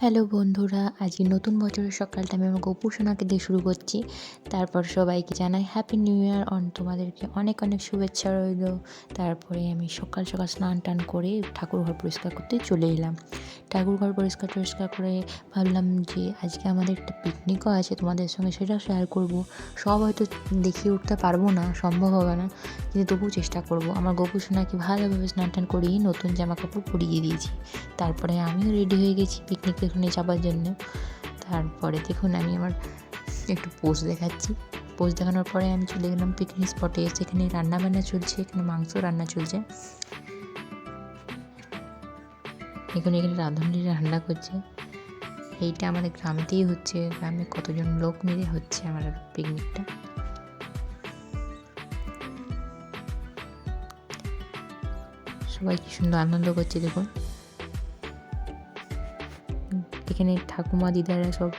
Hello বন্ধুরা, আজকে নতুন বছরের সকালটা আমি আমার গোপু সোনাকে দিয়ে শুরু করছি। তারপর সবাইকে জানাই হ্যাপি নিউ ইয়ার অন তোমাদেরকে অনেক অনেক শুভেচ্ছা রইল। তারপরে আমি সকাল সকাল স্নান টান করে ঠাকুর ঘর পরিষ্কার করতে চলে এলাম। ঠাকুর ঘর পরিষ্কার টরিষ্কার করে ভাবলাম যে আজকে আমাদের একটা পিকনিকও আছে তোমাদের সঙ্গে, সেটা শেয়ার করব। সব হয়তো দেখিয়ে উঠতে পারব না, সম্ভব হবে না, কিন্তু তবুও চেষ্টা করব। আমার গোপু সোনাকে ভালোভাবে স্নান টান করিয়ে নতুন জামা কাপড় পরিয়ে দিয়েছি। তারপরে আমিও রেডি হয়ে গেছি পিকনিক ওখানে যাবার জন্য। তারপরে দেখুন আমি আমার একটু পোজ দেখাচ্ছি। পোজ দেখানোর পরে আমি চলে গেলাম পিকনিক স্পটে সেখানে রান্না বান্না চলছে, এখানে মাংস রান্না চলছে। এখানে এখানে রাঁধুনি রান্না করছে। এইটা আমাদের গ্রামেতেই হচ্ছে। গ্রামে কতজন লোক মিলে হচ্ছে আমার পিকনিকটা সবাই কি সুন্দর আনন্দ করছে দেখুন। এখানে ঠাকুমা দিদারা সব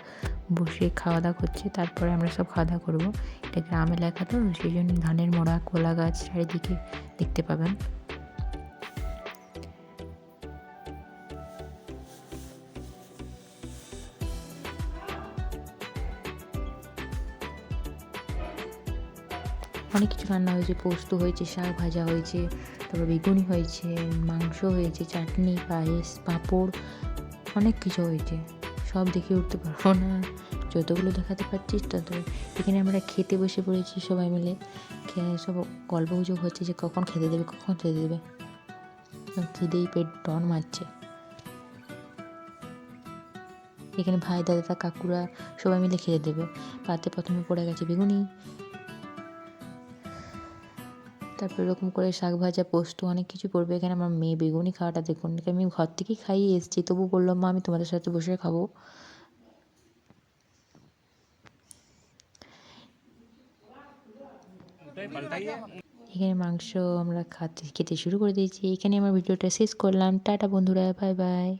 বসে খাওয়া দাওয়া করছে, তারপরে আমরা সব খাওয়া দাওয়া করব। এটা গ্রাম এলাকা তো, সেই জন্য ধানের মোড়া কলা গাছ চারিদিকে দেখতে পাবেন। অনেক কিছু রান্না হয়েছে, পোস্ত হয়েছে, শাক ভাজা হয়েছে, তারপর বেগুনি হয়েছে, মাংস হয়েছে, চাটনি, পায়েস, পাঁপড়, অনেক কিছু হয়েছে। সব দেখে উঠতে পারব না। যতগুলো দেখাতে পারছিস তত এখানে আমরা খেতে বসে পড়েছি সবাই মিলে। সব গল্প গুজব হচ্ছে যে কখন খেতে দেবে, কখন খেতে দেবে। খিদেই পেট ডন মারছে। এখানে ভাই, দাদা, কাকুরা সবাই মিলে খেতে দেবে। পাতে প্রথমে পড়ে গেছে বেগুনি তারপর এরকম করে শাক ভাজা, পোস্ত অনেক কিছু পড়বে এখানে আমার মেয়ে বেগুনি খাওয়াটা দেখুন। আমি ঘর থেকেই খাইয়ে এসেছি। তবু বললাম, মা, আমি তোমাদের সাথে বসে খাব। এখানে মাংস আমরা খাতে খেতে শুরু করে দিয়েছি। এখানে আমার ভিডিওটা শেষ করলাম। টাটা বন্ধুরা, বাই বাই।